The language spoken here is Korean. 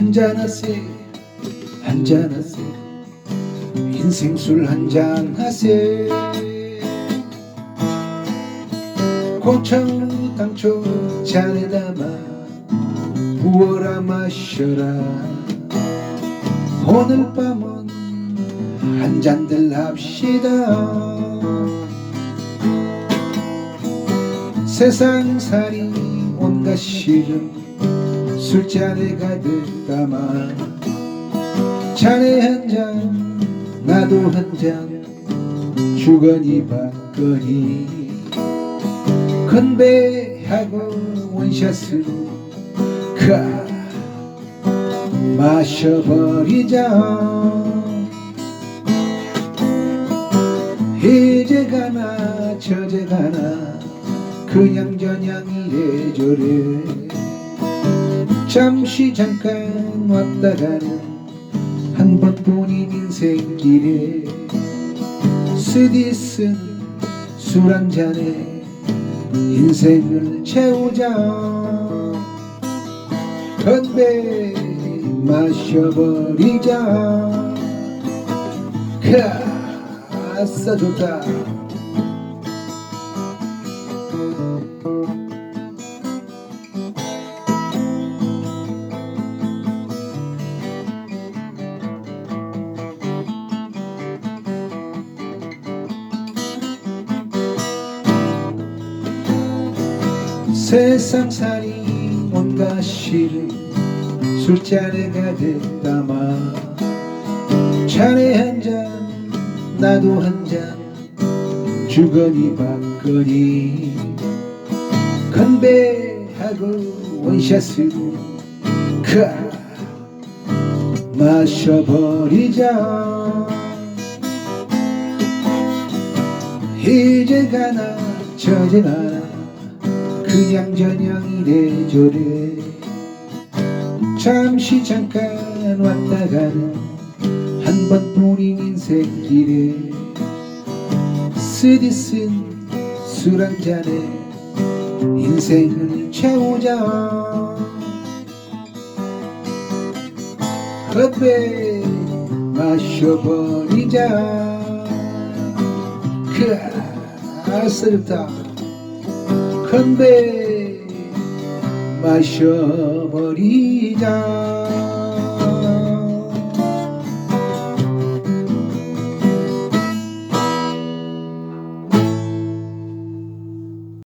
한잔하세. 한잔하세. 인생 술 한잔하세. 고창 당초 잔에 담아 부어라 마셔라. 오늘 밤은 한 잔들 합시다. 세상살이 온갖 시름 술잔에 가득 담아. 잔에 한잔 나도 한 잔 주거니 받거니. 건배하고 원샷으로 가. 마셔버리자. 이제 가나 저제 가나. 그냥 저냥 이래저래 잠시 잠깐 왔다 가는 한 번뿐인 인생길에 쓰디쓴 술 한 잔에 인생을 채우자. 건배 마셔버리자. 그 아싸 좋다 세상살이 시름 술잔에 가득 담아 잔에 한잔 나도 한 잔 주거니 받거니. 건배하고 원샷으로 그 마셔버리자. 이제 가나 저제 가나 그냥 저냥 이래저래 잠시 잠깐 왔다 가는 한 번뿐인 인생길에. 쓰디쓴 술 한 잔에 인생을 채우자. 건배 마셔버리자. 그 아스럽다 건배 마셔버리자